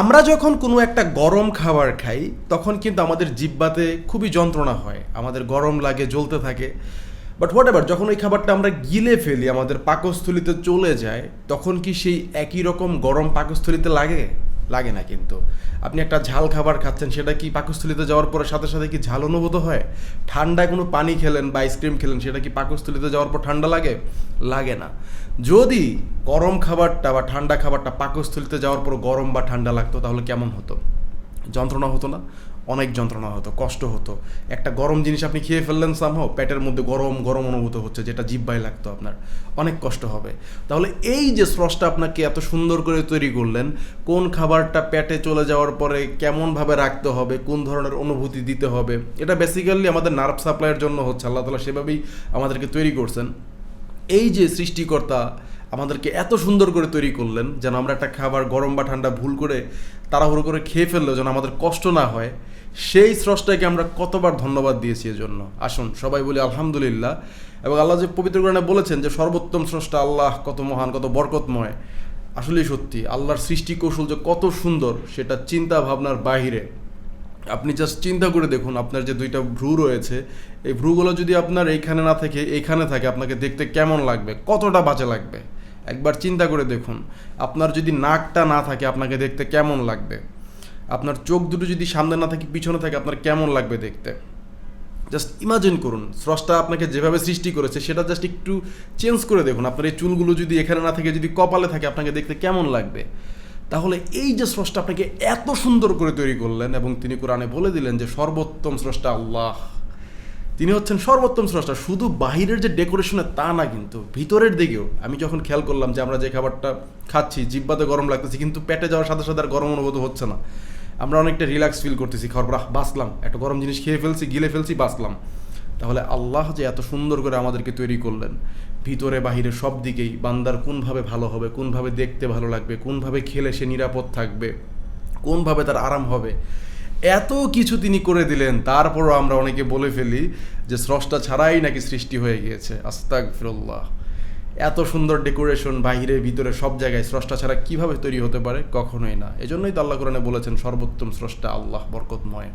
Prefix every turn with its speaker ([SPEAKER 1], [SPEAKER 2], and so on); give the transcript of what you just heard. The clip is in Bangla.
[SPEAKER 1] আমরা যখন কোনো একটা গরম খাবার খাই, তখন কিন্তু আমাদের জিব্বাতে খুবই যন্ত্রণা হয়। আমাদের গরম লাগে, জ্বলতে থাকে। বাট হোয়াট এভার যখন ওই খাবারটা আমরা গিলে ফেলি, আমাদের পাকস্থলিতে চলে যায়, তখন কি সেই একই রকম গরম পাকস্থলিতে লাগে? লাগে না কিন্তু। আপনি একটা ঝাল খাবার খাচ্ছেন, সেটা কি পাকস্থলিতে যাওয়ার পরে সাথে সাথে কি ঝাল অনুভূত হয়? ঠান্ডায় কোনো পানি খেলেন বা আইসক্রিম খেলেন, সেটা কি পাকস্থলিতে যাওয়ার পর ঠান্ডা লাগে? লাগে না। যদি গরম খাবারটা বা ঠান্ডা খাবারটা পাকস্থলিতে যাওয়ার পর গরম বা ঠান্ডা লাগতো, তাহলে কেমন হতো? যন্ত্রণা হতো না, অনেক যন্ত্রণা হতো, কষ্ট হতো। একটা গরম জিনিস আপনি খেয়ে ফেললেন সামহাও পেটের মধ্যে গরম গরম অনুভূত হচ্ছে, যেটা জিব্বায় লাগতো আপনার। অনেক কষ্ট হবে। তাহলে এই যে স্রসটা আপনাকে এত সুন্দর করে তৈরি করলেন, কোন খাবারটা পেটে চলে যাওয়ার পরে কেমনভাবে রাখতে হবে, কোন ধরনের অনুভূতি দিতে হবে, এটা বেসিক্যালি আমাদের নার্ভ সাপ্লাইয়ের জন্য হচ্ছে, আল্লাহ তালা সেভাবেই আমাদেরকে তৈরি করছেন। এই যে সৃষ্টিকর্তা আমাদেরকে এত সুন্দর করে তৈরি করলেন যেন আমরা একটা খাবার গরম বা ঠান্ডা ভুল করে তাড়াহুড়ো করে খেয়ে ফেললেও যেন আমাদের কষ্ট না হয়। সেই স্রষ্টাকে আমরা কতবার ধন্যবাদ দিয়েছি এজন্য। আসুন, সবাই বলি আলহামদুলিল্লাহ। এবং আল্লাহ যে পবিত্র কোরআনে বলেছেন যে সর্বোত্তম স্রষ্টা আল্লাহ, কত মহান, কত বরকতময়। আসলেই সত্যি, আল্লাহর সৃষ্টি কৌশল যে কত সুন্দর, সেটা চিন্তা ভাবনার বাহিরে। আপনি জাস্ট চিন্তা করে দেখুন, আপনার যে দুইটা ভ্রু রয়েছে, এই ভ্রুগুলো যদি আপনার এইখানে না থাকে, এইখানে থাকে, আপনাকে দেখতে কেমন লাগবে? কতটা বাজে লাগবে? একবার চিন্তা করে দেখুন। আপনার যদি নাকটা না থাকে, আপনাকে দেখতে কেমন লাগবে? আপনার চোখ দুটো যদি সামনে না থাকে, পিছনে থাকে, আপনার কেমন লাগবে দেখতে? জাস্ট ইমাজিন করুন, স্রষ্টা আপনাকে যেভাবে সৃষ্টি করেছে, সেটা জাস্ট একটু চেঞ্জ করে দেখুন। আপনার এই চুলগুলো যদি এখানে না থাকে, যদি কপালে থাকে, আপনাকে দেখতে কেমন লাগবে? তাহলে এই যে স্রষ্টা আপনাকে এত সুন্দর করে তৈরি করলেন এবং তিনি কোরআনে বলে দিলেন যে সর্বোত্তম স্রষ্টা আল্লাহ। তিনি হচ্ছেন সর্বোত্তম স্রষ্টা। শুধু বাহিরের যে ডেকোরেশনে তা না কিন্তু, ভিতরের দিকেও। আমি যখন খেয়াল করলাম যে আমরা যে খাবারটা খাচ্ছি, জিব্বাতে গরম লাগতেছে, কিন্তু পেটে যাওয়ার সাথে সাথে আর গরম অনুভূত হচ্ছে না। আমরা অনেকটা রিল্যাক্স ফিল করতেছি খাওয়ার বাঁচলাম। একটা গরম জিনিস খেয়ে ফেলছি, গিলে ফেলছি, বাঁচলাম। তাহলে আল্লাহ যে এত সুন্দর করে আমাদেরকে তৈরি করলেন, ভিতরে বাহিরে সব দিকেই বান্দার কোনভাবে ভালো হবে, কোনভাবে দেখতে ভালো লাগবে, কোনভাবে খেলে সে নিরাপদ থাকবে, কোনভাবে তার আরাম হবে এত কিছু তিনি করে দিলেন, তারপরও আমরা অনেকে বলে ফেলি যে স্রষ্টা ছাড়াই নাকি সৃষ্টি হয়ে গিয়েছে। আস্তাক ফিরুল্লাহ এত সুন্দর ডেকোরেশন বাহিরে, ভিতরে, সব জায়গায় স্রষ্টা ছাড়া কীভাবে তৈরি হতে পারে? কখনোই না। এজন্যই তো আল্লাহ কোরআনে বলেছেন, সর্বোত্তম স্রষ্টা আল্লাহ, বরকতময়।